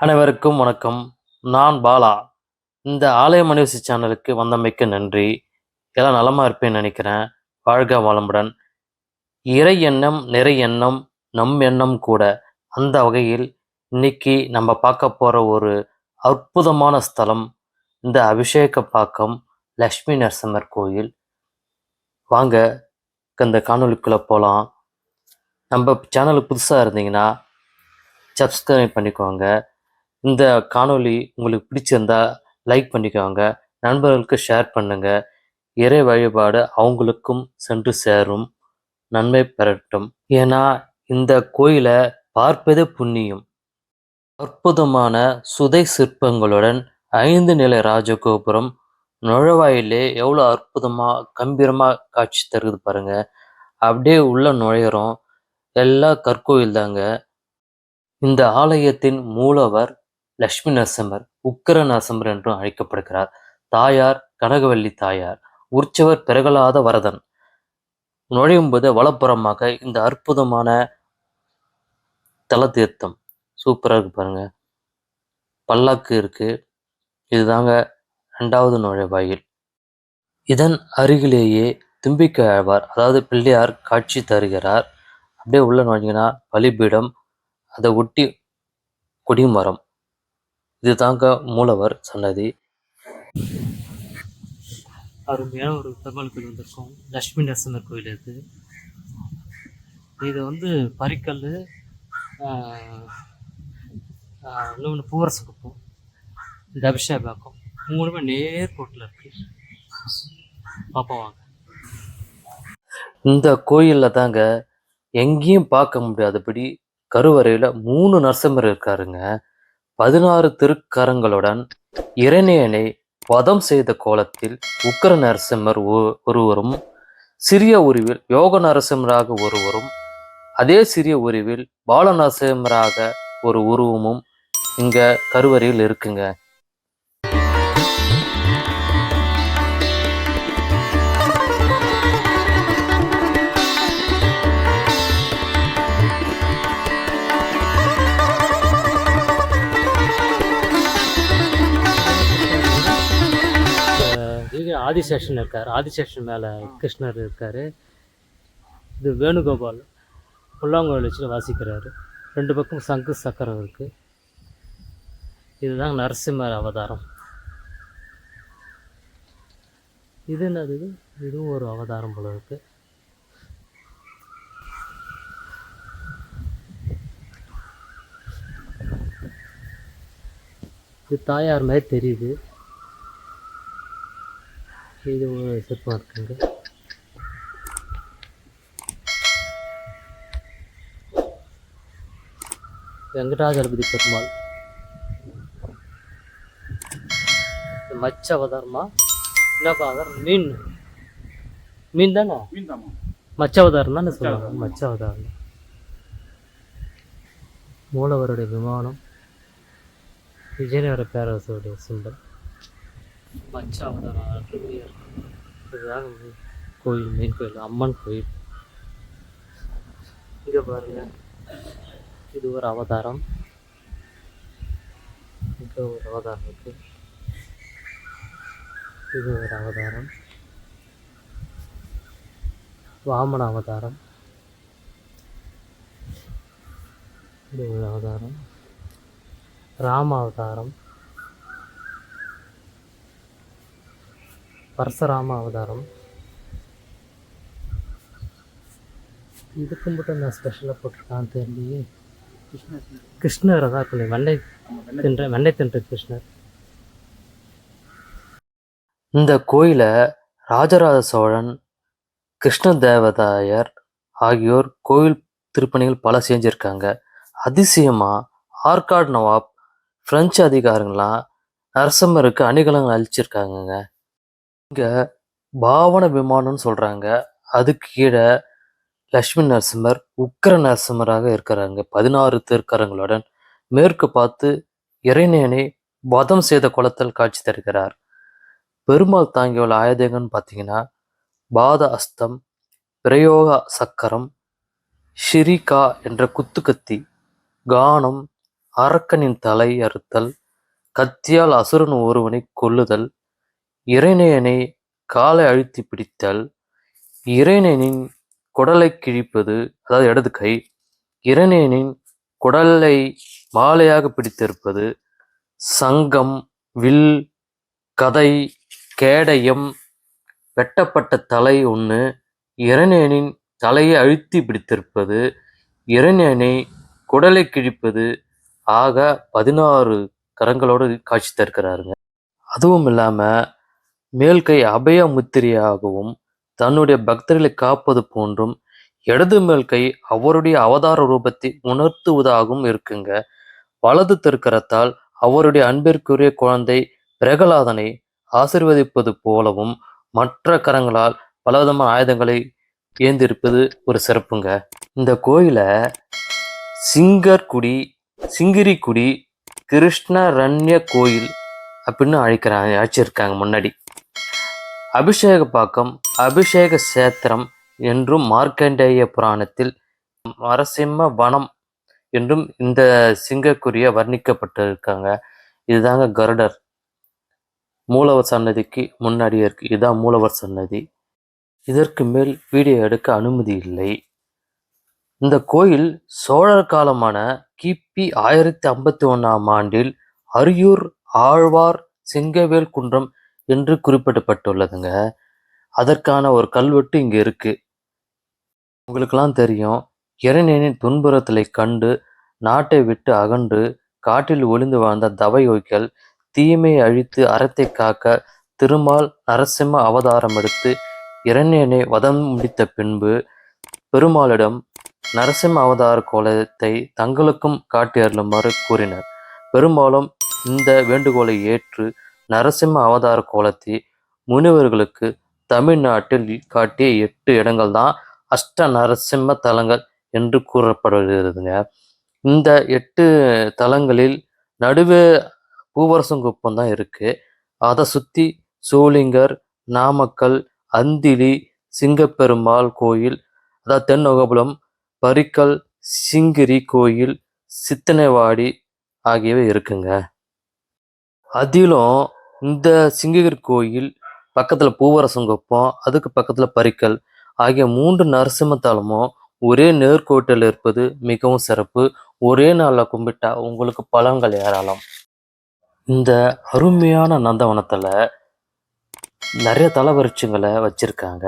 அனைவருக்கும் வணக்கம். நான் பாலா. இந்த ஆலய மணிவசி சேனலுக்கு வந்தமைக்கு நன்றி. எல்லாம் நலமாக இருப்பேன்னு நினைக்கிறேன். வாழ்க வளமுடன். இறை எண்ணம் நிறை எண்ணம் நம் எண்ணம் கூட அந்த வகையில் இன்னைக்கு நம்ம பார்க்க போகிற ஒரு அற்புதமான ஸ்தலம் இந்த அபிஷேக பாக்கம் லக்ஷ்மி நரசிம்மர் கோயில். வாங்க இந்த காணொலிக்குள்ளே போகலாம் நம்ம சேனலுக்கு புதுசாக இருந்தீங்கன்னா சப்ஸ்கிரைப் பண்ணிக்கோங்க. இந்த காணொளி உங்களுக்கு பிடிச்சிருந்தா லைக் பண்ணிக்கோங்க. நண்பர்களுக்கு ஷேர் பண்ணுங்க. இறை வழிபாடு அவங்களுக்கும் சென்று சேரும். நன்மை பெறட்டும். ஏன்னா இந்த கோயிலை பார்ப்பதே புண்ணியம். அற்புதமான சுதை சிற்பங்களுடன் ஐந்து நிலை ராஜகோபுரம் நுழைவாயிலே எவ்வளோ அற்புதமாக கம்பீரமாக காட்சி தருது பாருங்க. அப்படியே உள்ள நுழையிறோம். எல்லா கற்கோயில் தாங்க இந்த ஆலயத்தின் மூலவர் லக்ஷ்மி நரசிம்மர் உக்கர நரசிம்மர் என்றும் அழைக்கப்படுகிறார். தாயார் கனகவல்லி தாயார் உற்சவர் பிறகலாத வரதன். நுழையும் போது வலப்புறமாக இந்த அற்புதமான தல தீர்த்தம் சூப்பராக இருக்கு பாருங்க. பல்லாக்கு இருக்கு. இதுதாங்க ரெண்டாவது நுழைவாயில். இதன் அருகிலேயே தும்பிக்கை ஆழ்வார் அதாவது பிள்ளையார் காட்சி தருகிறார். அப்படியே உள்ள நுழைஞ்சிங்கன்னா பலிபீடம் அதை ஒட்டி கொடிமரம். இதுதாங்க மூலவர் சன்னதி. அருமையான ஒரு பெருமாள் கோயில் வந்திருக்கோம். லட்சுமி நரசிம்மர் கோயில் இது இது வந்து பரிக்கல் இன்னொன்று பூவரச குப்பம். இந்த அபிஷேகம் மூணுமே நேர்கோட்டில் இருக்கு. பார்ப்போம் வாங்க. இந்த கோயிலில் தாங்க எங்கேயும் பார்க்க முடியாதபடி கருவறையில் மூணு நரசிம்மர் இருக்காருங்க. பதினாறு திருக்கரங்களுடன் இரணியனை வதம் செய்த கோலத்தில் உக்கர நரசிம்மர் ஒ- ஒருவரும் சிறிய உருவில் யோக நரசிம்மராக ஒருவரும் அதே சிறிய உருவில் பால நரசிம்மராக ஒரு உருவமும் இங்க கருவறையில் இருக்குங்க. ஆதிசேஷன் இருக்கார். ஆதிசேஷன் மேலே கிருஷ்ணர் இருக்கார். இது வேணுகோபால் புல்லாங்குழல் வச்சு வாசிக்கிறாரு. ரெண்டு பக்கம் சங்கு சக்கரம் இருக்குது இதுதான் நரசிம்மர் அவதாரம். இது என்னது? இது இதுவும் ஒரு அவதாரம் போல இருக்கு. இது தாயார் மாதிரி தெரியுது. இது ஒரு சிற்பம் இருக்குங்க வெங்கடாஜலபதி பெருமாள். மச்ச அவதாரமா? என்னப்பா அவதாரம்? மீன். மீன் தானே? மச்ச அவதாரம் தானே சொல்லுவாங்க மச்ச அவதாரம். மூலவருடைய விமானம். விஜயநகர பேரரசுடைய சிம்பல். மச்ச அவதாரம். அருமையா கோயில் மெயின் கோயில். அம்மன் கோயில். இங்கே பாருங்க. இது ஒரு அவதாரம். இங்கே ஒரு அவதாரம் இருக்குது இது ஒரு அவதாரம். வாமன அவதாரம். இது ஒரு அவதாரம். ராம அவதாரம். பரசுராம அவதாரம். இதுக்கு மட்டும் நான் ஸ்பெஷலாக போட்டிருக்கான்னு தெரியலையே. கிருஷ்ணர் தான் இருக்கும் வெண்டை தின்ற வெண்டை தின்ற கிருஷ்ணர். இந்த கோயிலை ராஜராஜ சோழன் கிருஷ்ண தேவதாயர் ஆகியோர் கோயில் திருப்பணிகள் பல செஞ்சிருக்காங்க. அதிசயமாக ஆர்காட் நவாப் பிரெஞ்சு அதிகாரிங்களாம் நரசம்மருக்கு அணிகலங்கள் அழிச்சிருக்காங்கங்க இங்கே பாவன விமானம்னு சொல்கிறாங்க அதுக்கு கீழே லக்ஷ்மி நரசிம்மர் உக்கர நரசிம்மராக இருக்கிறாங்க. பதினாறு திருக்கரங்களுடன் மேற்கு பார்த்து இறைநேனை வதம் செய்த குளத்தில் காட்சி தருகிறார். பெருமாள் தாங்கியுள்ள ஆயுதங்கள்னு பார்த்தீங்கன்னா பாத அஸ்தம் பிரயோக சக்கரம் ஷிரிகா என்ற குத்துக்கத்தி கானம் அரக்கனின் தலை அறுத்தல் கத்தியால் அசுரன் ஒருவனை கொல்லுதல் இறைநேயனை காலை அழுத்தி பிடித்தல் இறைநேனின் குடலை கிழிப்பது அதாவது இடது கை இறைநேனின் குடலை மாலையாக பிடித்திருப்பது சங்கம் வில் கதை கேடயம் வெட்டப்பட்ட தலை ஒன்று இறைநேனின் தலையை அழுத்தி பிடித்திருப்பது இறைநேனை குடலை கிழிப்பது ஆக பதினாறு கரங்களோடு காட்சி தருக்கிறாருங்க அதுவும் இல்லாமல் மேல்கை அபய முத்திரையாகவும் தன்னுடைய பக்தர்களை காப்பது போன்றும் இடது மேல் கை அவருடைய அவதார ரூபத்தை உணர்த்துவதாகவும் இருக்குங்க. வலது திருக்கரத்தால் அவருடைய அன்பிற்குரிய குழந்தை பிரகலாதனை ஆசிர்வதிப்பது போலவும் மற்ற கரங்களால் பலவிதமான ஆயுதங்களை ஏந்திருப்பது ஒரு சிறப்புங்க. இந்த கோயிலை சிங்கர்குடி சிங்கிரிக்குடி கிருஷ்ணரண்ய கோயில் அப்படின்னு அழைக்கிறாங்க அழைச்சிருக்காங்க முன்னாடி. அபிஷேக பாக்கம் அபிஷேக சேத்திரம் என்றும் மார்க்கண்டேய புராணத்தில் நரசிம்ம வனம் என்றும் இந்த சிங்கக்குரிய வர்ணிக்கப்பட்டிருக்காங்க. இதுதாங்க கருடர். மூலவர் சன்னதிக்கு முன்னாடியே இருக்கு. இதுதான் மூலவர் சன்னதி. இதற்கு மேல் வீடியோ எடுக்க அனுமதி இல்லை. இந்த கோயில் சோழர் காலமான கிபி ஆயிரத்தி ஐம்பத்தி ஒன்றாம் ஆண்டில் அரியூர் ஆழ்வார் சிங்கவேல் குன்றம் என்று குறிப்பிடப்பட்டுள்ளதுங்க. அதற்கான ஒரு கல்வெட்டு இங்கே இருக்குது உங்களுக்கெல்லாம் தெரியும் இறைநேனின் துன்புறத்தலை கண்டு நாட்டை விட்டு அகன்று காட்டில் ஒளிந்து வாழ்ந்த தவையோய்கள் தீமையை அழித்து அறத்தை காக்க திருமால் நரசிம்ம அவதாரம் எடுத்து இறைநேனை வதம் முடித்த பின்பு பெருமாளிடம் நரசிம்ம அவதார கோலத்தை தங்களுக்கும் காட்டி அருளுமாறு கூறினர். பெரும்பாலும் இந்த வேண்டுகோளை ஏற்று நரசிம்ம அவதார கோலத்தை முனிவர்களுக்கு தமிழ்நாட்டில் காட்டிய எட்டு இடங்கள் தான் அஷ்ட நரசிம்ம தலங்கள் என்று கூறப்படுகிறதுங்க. இந்த எட்டு தலங்களில் நடுவே பூவரசங்குப்பம் தான் இருக்கு. அதை சுற்றி சோளிங்கர் நாமக்கல் அந்திலி சிங்கப்பெருமாள் கோயில் அதாவது தென்னகபுலம் பரிக்கல் சிங்கிரி கோயில் சித்தனைவாடி ஆகியவை இருக்குங்க. அதிலும் இந்த சிங்ககிரி கோயில் பக்கத்தில் பூவரசங்குப்பம் அதுக்கு பக்கத்தில் பரிக்கல். ஆகிய மூன்று நரசிம்ம ஒரே நேர்கோட்டில் இருப்பது மிகவும் சிறப்பு. ஒரே நாளில் கும்பிட்டா உங்களுக்கு பலன்கள் ஏராளம். இந்த அருமையான நந்தவனத்தில் நிறைய தல விருட்சங்களை வச்சுருக்காங்க.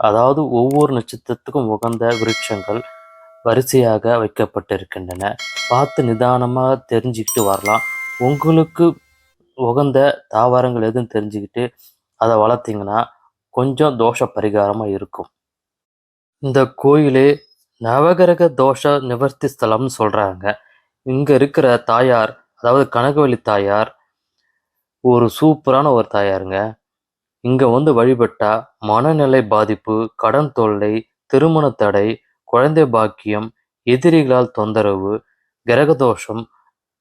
அதாவது ஒவ்வொரு நட்சத்திரத்துக்கும் உகந்த விருட்சங்கள் வரிசையாக வைக்கப்பட்டிருக்கின்றன. பார்த்து நிதானமாக தெரிஞ்சுக்கிட்டு வரலாம். உங்களுக்கு உகந்த தாவரங்கள் எதுவும் தெரிஞ்சுக்கிட்டு அதை வளர்த்திங்கன்னா கொஞ்சம் தோஷ பரிகாரமாக இருக்கும். இந்த கோயிலே நவகிரக தோஷ நிவர்த்தி ஸ்தலம்னு சொல்கிறாங்க இங்கே இருக்கிற தாயார் அதாவது கனகவழி தாயார் ஒரு சூப்பரான ஒரு தாயாருங்க. இங்கே வந்து வழிபட்டா மனநிலை பாதிப்பு கடன் தொல்லை திருமண தடை குழந்தை பாக்கியம் எதிரிகளால் தொந்தரவு கிரகதோஷம்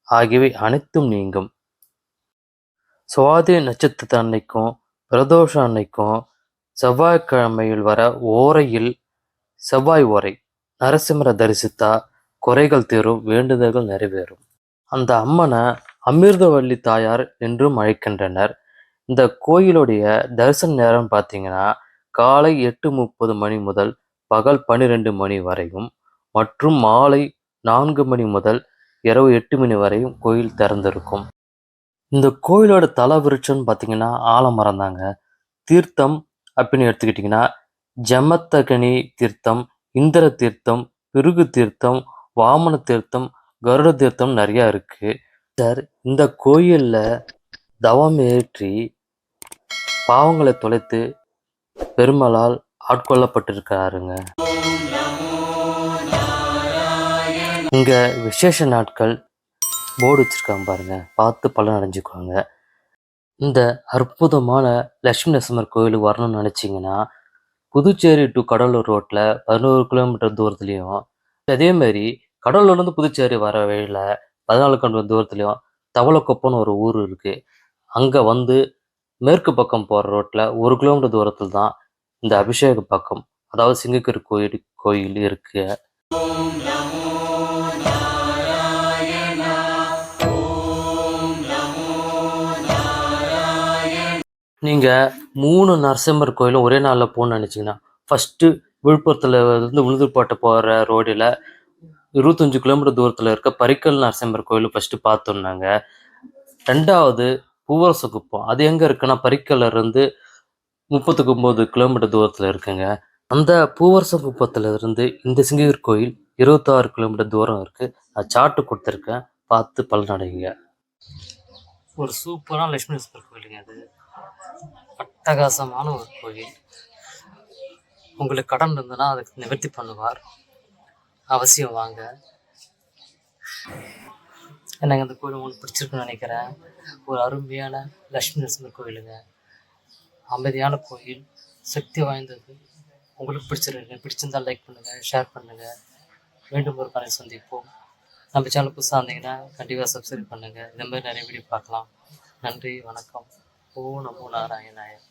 ஆகியவை அனைத்தும் நீங்கும். சுவாதி நட்சத்திர அன்னைக்கும் பிரதோஷம் அன்னைக்கும் செவ்வாய்க்கிழமையில் வர ஓரையில் செவ்வாய் ஓரை நரசிம்மரை தரிசித்தா குறைகள் தீரும் வேண்டுதல்கள் நிறைவேறும். அந்த அம்மனை அமிர்தவள்ளி தாயார் என்றும் அழைக்கின்றனர். இந்த கோயிலுடைய தரிசன நேரம் பார்த்தீங்கன்னா காலை எட்டு முப்பது மணி முதல் பகல் பன்னிரெண்டு மணி வரையும் மற்றும் மாலை நான்கு மணி முதல் இரவு எட்டு மணி வரையும் கோயில் திறந்திருக்கும். இந்த கோயிலோட தல விருட்சம்னு பார்த்தீங்கன்னா ஆலமரம் தாங்க. தீர்த்தம் அப்படின்னு எடுத்துக்கிட்டிங்கன்னா ஜமத்தகனி தீர்த்தம் இந்திர தீர்த்தம் பிருகு தீர்த்தம் வாமன தீர்த்தம் கருட தீர்த்தம் நிறையா இருக்குது சார் இந்த கோயிலில் தவம் ஏற்றி பாவங்களை தொலைத்து பெருமாளால் ஆட்கொள்ளப்பட்டிருக்கிறாருங்க. இங்கே விசேஷ நாட்கள் போர்டு வச்சிருக்காங்க பாருங்கள் பார்த்து பலன் அடைஞ்சுக்குவாங்க. இந்த அற்புதமான லட்சுமி நரசிம்மர் கோயிலுக்கு வரணும்னு நினச்சிங்கன்னா புதுச்சேரி டு கடலூர் ரோட்டில் பதினோரு கிலோமீட்டர் தூரத்துலேயும் அதேமாரி கடலூர்லேருந்து புதுச்சேரி வர வழியில் பதினாலு கிலோமீட்டர் தூரத்துலேயும் தவளக்குப்பம்னு ஒரு ஊர் இருக்குது அங்கே வந்து மேற்கு பக்கம் போகிற ரோட்டில் ஒரு கிலோமீட்டர் தூரத்தில் தான் இந்த அபிஷேக பக்கம் அதாவது சிங்கக்கரு கோயில் கோயில் இருக்குது நீங்கள் மூணு நரசிம்மர் கோயிலும் ஒரே நாளில் போகணும்னு நினச்சிங்கன்னா ஃபஸ்ட்டு விழுப்புரத்தில் இருந்து உளுதுப்பாட்டை போகிற ரோடில் இருபத்தஞ்சு கிலோமீட்டர் தூரத்தில் இருக்க பரிக்கல் நரசிம்மர் கோயில் ஃபஸ்ட்டு பார்த்தோம்னாங்க ரெண்டாவது பூவரசகுப்பம் அது எங்கே இருக்குன்னா பரிக்கல்ல இருந்து முப்பத்துக்கு ஒம்பது கிலோமீட்டர் தூரத்தில் இருக்குங்க. அந்த பூவரசகுப்பத்துல இருந்து இந்த சிங்ககிரி கோயில் இருபத்தாறு கிலோமீட்டர் தூரம் இருக்குது அது சார்ட்டு கொடுத்துருக்கேன். பார்த்து பலனடைங்க ஒரு சூப்பரான லட்சுமி நரசிம்மர் கோயிலுங்க அது. அட்டகாசமான ஒரு கோயில். உங்களுக்கு கடன் இருந்ததுன்னா அதுக்கு நிவர்த்தி பண்ணுவார். அவசியம் வாங்க. எனக்கு அந்த கோயில் உங்களுக்கு பிடிச்சிருக்குன்னு நினைக்கிறேன். ஒரு அருமையான லக்ஷ்மி நரசிம்மர் கோயிலுங்க. அமைதியான கோயில் சக்தி வாய்ந்தது. உங்களுக்கு பிடிச்சிருக்கு. பிடிச்சிருந்தா லைக் பண்ணுங்கள் ஷேர் பண்ணுங்கள் மீண்டும் ஒரு கலை சந்திப்போம். நம்ம சேனல் புதுசாக இருந்தீங்கன்னா கண்டிப்பாக சப்ஸ்கிரைப் பண்ணுங்கள் இந்த மாதிரி நிறைய வீடியோ பார்க்கலாம். நன்றி வணக்கம். ஓ நமோ நாராயணாயன்